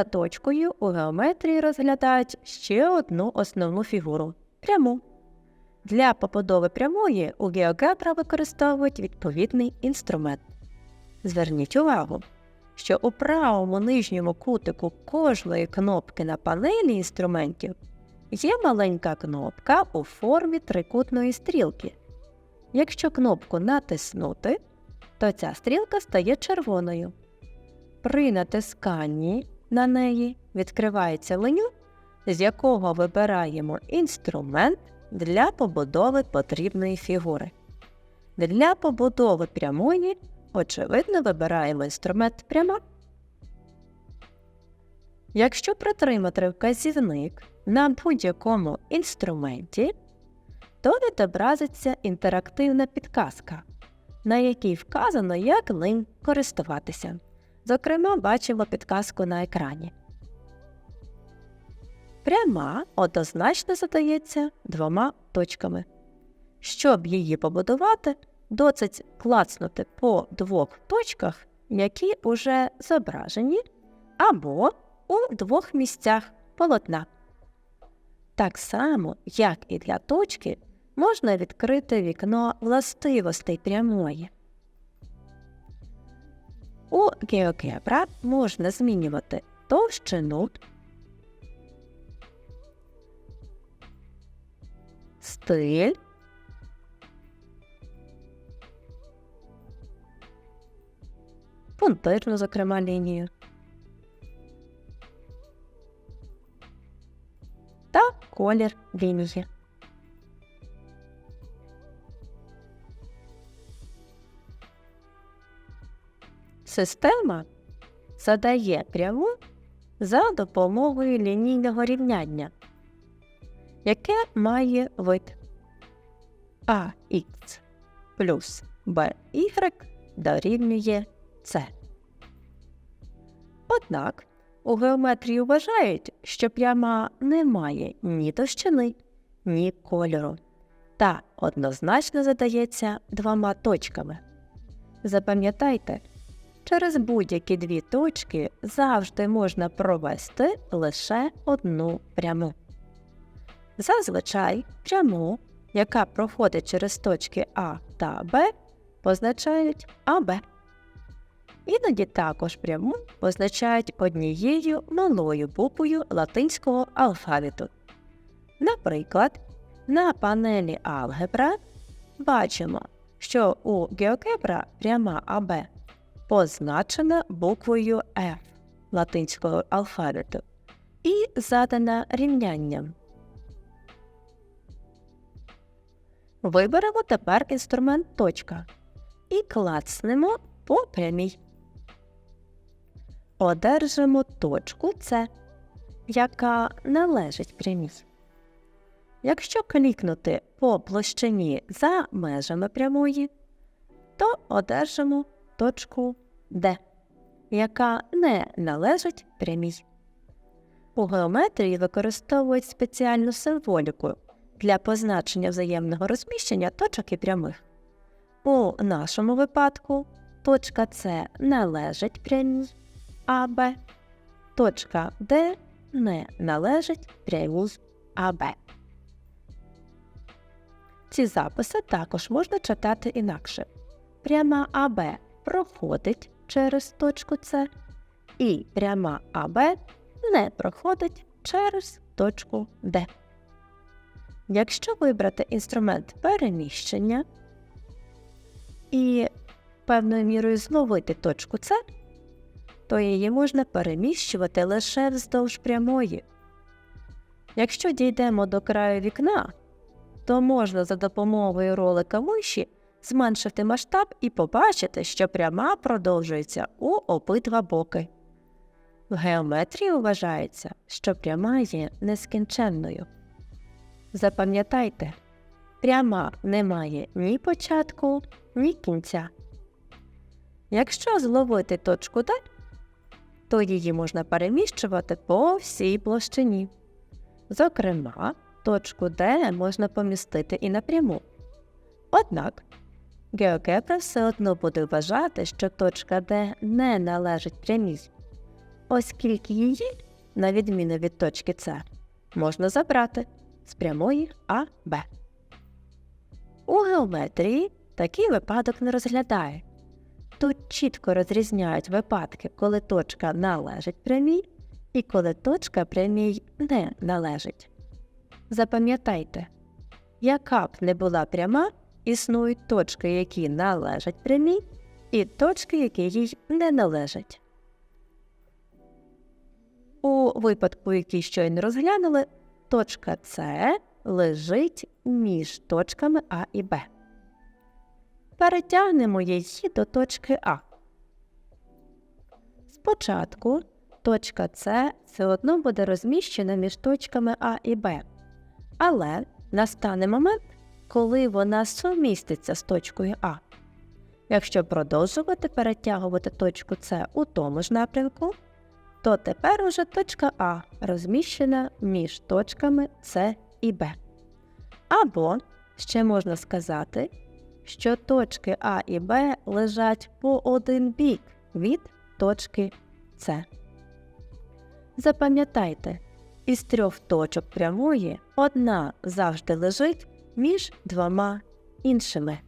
За точкою у геометрії розглядають ще одну основну фігуру пряму. Для побудови прямої у GeoGebra використовують відповідний інструмент. Зверніть увагу, що у правому нижньому кутику кожної кнопки на панелі інструментів є маленька кнопка у формі трикутної стрілки. Якщо кнопку натиснути, то ця стрілка стає червоною. При натисканні на неї відкривається меню, з якого вибираємо інструмент для побудови потрібної фігури. Для побудови прямої, очевидно, вибираємо інструмент пряма. Якщо притримати вказівник на будь-якому інструменті, то відобразиться інтерактивна підказка, на якій вказано, як ним користуватися. Зокрема, бачимо підказку на екрані. Пряма однозначно задається двома точками. Щоб її побудувати, досить клацнути по двох точках, які уже зображені, або у двох місцях полотна. Так само, як і для точки, можна відкрити вікно властивостей прямої. У GeoGebra можна змінювати товщину, стиль, пунктирну, зокрема, лінію. Та колір лінії. Система задає пряму за допомогою лінійного рівняння, яке має вид ax плюс by дорівнює c. Однак у геометрії вважають, що пряма не має ні товщини, ні кольору та однозначно задається двома точками. Запам'ятайте, через будь-які дві точки завжди можна провести лише одну пряму. Зазвичай пряму, яка проходить через точки А та Б, позначають АБ. Іноді також пряму позначають однією малою буквою латинського алфавіту. Наприклад, на панелі Алгебра бачимо, що у GeoGebra пряма АБ позначена буквою F латинського алфавіту і задана рівнянням. Виберемо тепер інструмент точка і клацнемо по прямій. Одержимо точку С, яка належить прямій. Якщо клікнути по площині за межами прямої, то одержимо точку D, яка не належить прямій. У геометрії використовують спеціальну символіку для позначення взаємного розміщення точок і прямих. У нашому випадку точка С належить прямій АБ, точка Д не належить прямій АБ. Ці записи також можна читати інакше. Пряма АБ проходить через точку С, і пряма АБ не проходить через точку Д. Якщо вибрати інструмент переміщення і певною мірою зловити точку С, то її можна переміщувати лише вздовж прямої. Якщо дійдемо до краю вікна, то можна за допомогою ролика миші зменшити масштаб і побачити, що пряма продовжується у обидва боки. В геометрії вважається, що пряма є нескінченною. Запам'ятайте, пряма не має ні початку, ні кінця. Якщо зловити точку Д, то її можна переміщувати по всій площині. Зокрема, точку D можна помістити і напряму. Однак GeoGebra все одно буде вважати, що точка D не належить прямій. оскільки її, на відміну від точки С, можна забрати з прямої А Б. У геометрії такий випадок не розглядає. Тут чітко розрізняють випадки, коли точка належить прямій і коли точка прямій не належить. Запам'ятайте, яка б не була пряма, існують точки, які належать прямій, і точки, які їй не належать. У випадку, який щойно розглянули, точка С лежить між точками А і Б. Перетягнемо її до точки А. Спочатку точка С все одно буде розміщена між точками А і Б, але настане момент, коли вона суміститься з точкою А. Якщо продовжувати перетягувати точку С у тому ж напрямку, то тепер уже точка А розміщена між точками С і Б. Або ще можна сказати, що точки А і Б лежать по один бік від точки С. Запам'ятайте, із трьох точок прямої одна завжди лежить між двома іншими.